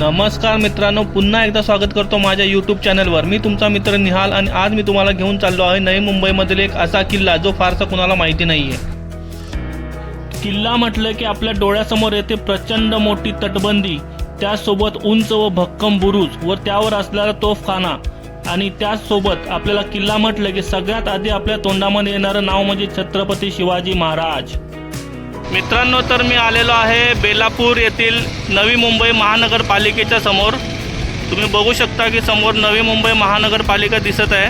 नमस्कार मित्रांनो पुन्हा एकदा स्वागत करतो माझ्या यूट्यूब चॅनलवर मी तुमचा मित्र निहाल आणि आज मी तुम्हाला घेऊन चाललो आहे नवी मुंबईमधील एक असा किल्ला जो फारसा कुणाला माहिती नाही आहे किल्ला म्हटलं की आपल्या डोळ्यासमोर येते प्रचंड मोठी तटबंदी. त्याचसोबत उंच व भक्कम बुरुज व त्यावर असलेला तोफखाना आणि त्याचसोबत आपल्याला किल्ला म्हटलं की सगळ्यात आधी आपल्या तोंडामध्ये येणारं नाव म्हणजे छत्रपती शिवाजी महाराज. मित्रांनो तर मी आलेलो आहे बेलापूर येथील नवी मुंबई महानगरपालिकेच्या समोर. तुम्ही बघू शकता की समोर नवी मुंबई महानगरपालिका दिसत आहे.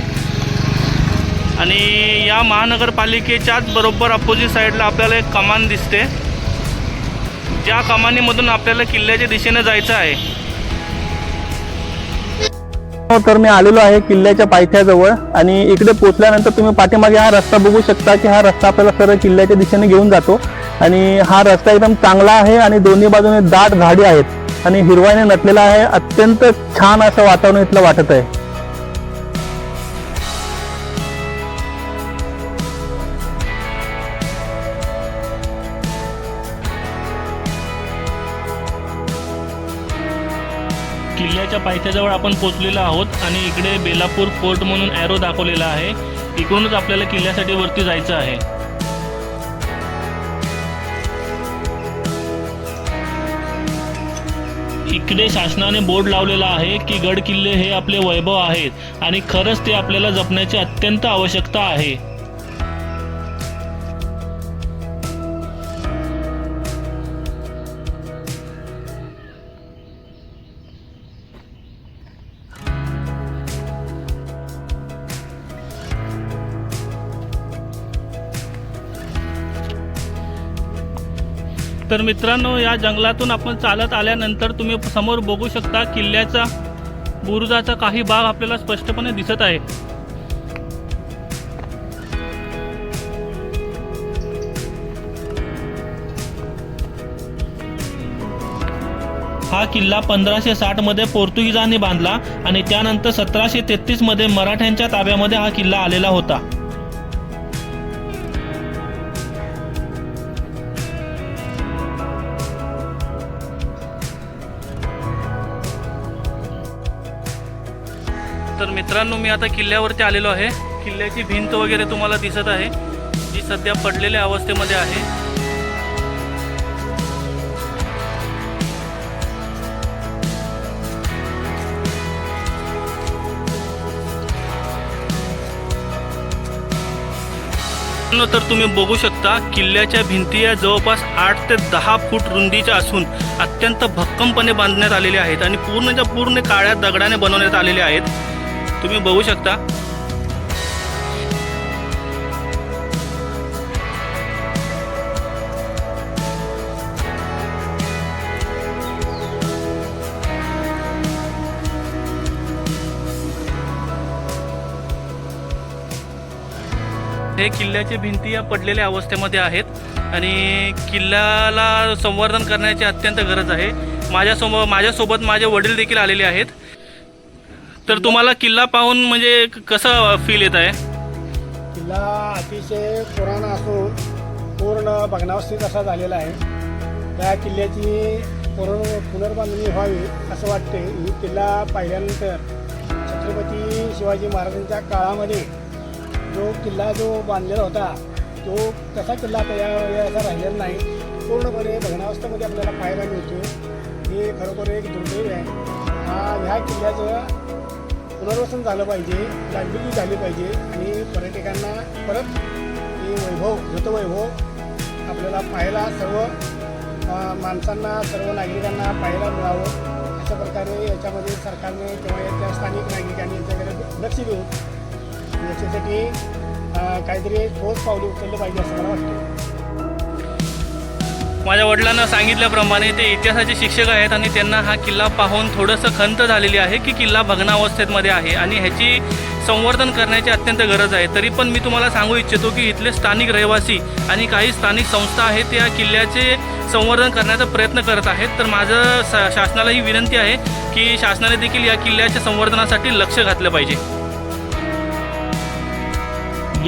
आणि या महानगरपालिकेच्याच बरोबर अपोजिट साईडला आपल्याला एक कमान दिसते. ज्या कमानीमधून आपल्याला किल्ल्याच्या दिशेने जायचं आहे. तर मी आलेलो आहे किल्ल्याच्या पायथ्याजवळ. आणि इकडे पोचल्यानंतर तुम्ही पाठीमागे हा रस्ता बघू शकता की हा रस्ता आपल्याला सरळ किल्ल्याच्या दिशेने घेऊन जातो. आणि हा रस्ता एकदम चांगला आहे आणि दोन्ही बाजूने दाट झाडी आहेत. आणि हिरवाईने नटलेला आहे. अत्यंत छान असं वातावरण इथलं वाटत आहे. किल्ल्याच्या पायथ्याजवळ आपण पोचलेलो आहोत आणि इकडे बेलापूर फोर्ट म्हणून ॲरो दाखवलेला आहे. इकडूनच आपल्याला किल्ल्यासाठी वरती जायचं आहे. इकडे शासनाने बोर्ड लावलेला आहे की गड किल्ले हे आपले वैभव आहेत आणि खरंच ते आपल्याला जपण्याची अत्यंत आवश्यकता आहे. तर मित्रांनो या जंगलातून आपण चालत आल्यानंतर तुम्ही समोर बघू शकता किल्ल्याचा बुरुजाचा काही भाग आपल्याला स्पष्टपणे दिसत आहे. हा किल्ला पंधराशे साठमध्ये पोर्तुगीजांनी बांधला आणि त्यानंतर सतराशे तेहतीसमध्ये मराठ्यांच्या ताब्यामध्ये हा किल्ला आलेला होता. तर मित्रांनो मी आता किल्ल्यावरती आलेलो आहे. किल्ल्याची भिंत वगैरे तुम्हाला दिसत आहे. जी सध्या पडलेल्या अवस्थेमध्ये आहे. तर तुम्ही बघू शकता किल्ल्याच्या भिंती या जवळपास आठ ते दहा फूट रुंदीच्या असून अत्यंत भक्कमपणे बांधण्यात आलेल्या आहेत आणि पूर्णच्या पूर्ण काळ्या दगडाने बनवण्यात आलेल्या आहेत. तुम्ही बघू शकता. हे किल्ल्याच्या भिंती या पडलेल्या अवस्थेमध्ये आहेत आणि किल्ल्याला संवर्धन करण्याची अत्यंत गरज आहे. माझ्यासमोर माझ्यासोबत माझे वडील देखील आलेले आहेत. तर तुम्हाला किल्ला पाहून म्हणजे क- कसं फील येत आहे? किल्ला अतिशय पुराण असून पूर्ण भग्नावस्थित असा झालेला आहे. त्या किल्ल्याची पुनर् पुनर्बांधणी व्हावी असं वाटते. ही किल्ला पाहिल्यानंतर छत्रपती शिवाजी महाराजांच्या काळामध्ये जो किल्ला जो बांधलेला होता तो कसा किल्ला तयार वेळेचा राहिलेला नाही. पूर्णपणे भग्नावस्थेमध्ये आपल्याला पाहायला मिळतो हे खरोखर एक दुर्दैव आहे. हा ह्या किल्ल्याचं पुनर्वसन झालं पाहिजे जागृती झाली पाहिजे आणि पर्यटकांना परत हे वैभव वैभव आपल्याला पाहायला सर्व माणसांना सर्व नागरिकांना पाहायला मिळावं. अशा प्रकारे याच्यामध्ये सरकारने किंवा याच्या स्थानिक नागरिकांनी याच्याकडे लक्ष देऊन याच्यासाठी काहीतरी ठोस पावले उचललं पाहिजे असं मला वाटतं माझ्या वडिलांना सांगितल्याप्रमाणे ते इतिहासाचे शिक्षक आहेत आणि त्यांना हा किल्ला पाहून थोडंसं खंत झालेली आहे की किल्ला भग्नावस्थेमध्ये आहे आणि ह्याची संवर्धन करण्याची अत्यंत गरज आहे. तरी पण मी तुम्हाला सांगू इच्छितो की इथले स्थानिक रहिवासी आणि काही स्थानिक संस्था आहेत त्या किल्ल्याचे संवर्धन करण्याचा प्रयत्न करत आहेत. तर माझं शासनाला ही विनंती आहे की शासनाने देखील या किल्ल्याच्या संवर्धनासाठी लक्ष घातलं पाहिजे.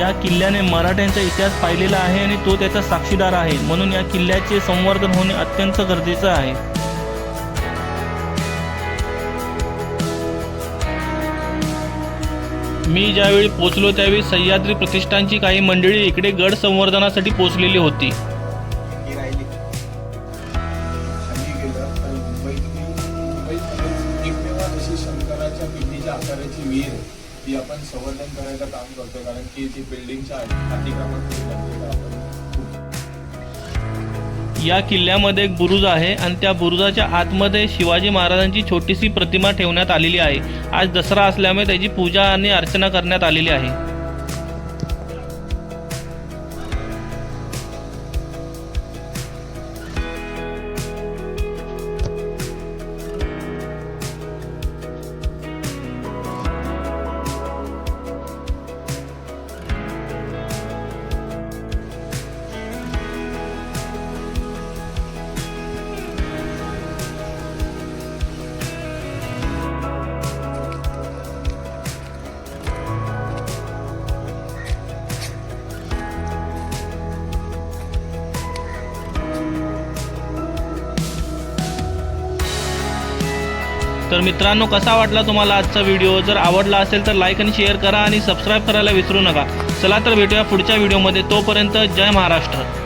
या किल्ल्याने मराठ्यांचा इतिहास पाहिलेला आहे आणि तो त्याचा साक्षीदार आहे. म्हणून या किल्ल्याचे संवर्धन होणे अत्यंत गरजेचं आहे. मी ज्यावेळी पोचलो त्यावेळी सह्याद्री प्रतिष्ठानची काही मंडळी इकडे गड संवर्धनासाठी पोचलेली होती. आकाराची विहीर ती आपण संवर्धन करायचं काम करतोय कारण की ती बिल्डिंगच्या अतिक्रमण या किल्ल्यामध्ये एक बुरुज आहे आणि त्या बुरुजाच्या आतमध्ये शिवाजी महाराजांची छोटीशी प्रतिमा ठेवण्यात आलेली आहे. आज दसरा असल्यामुळे त्याची पूजा आणि अर्चना करण्यात आलेली आहे. तर मित्रांनो कसा वाटला तुम्हाला आजचा व्हिडिओ? जर आवडला असेल तर लाईक आणि शेअर करा आणि सबस्क्राईब करायला विसरू नका. चला तर भेटूया पुढच्या व्हिडिओमध्ये. तोपर्यंत जय महाराष्ट्र.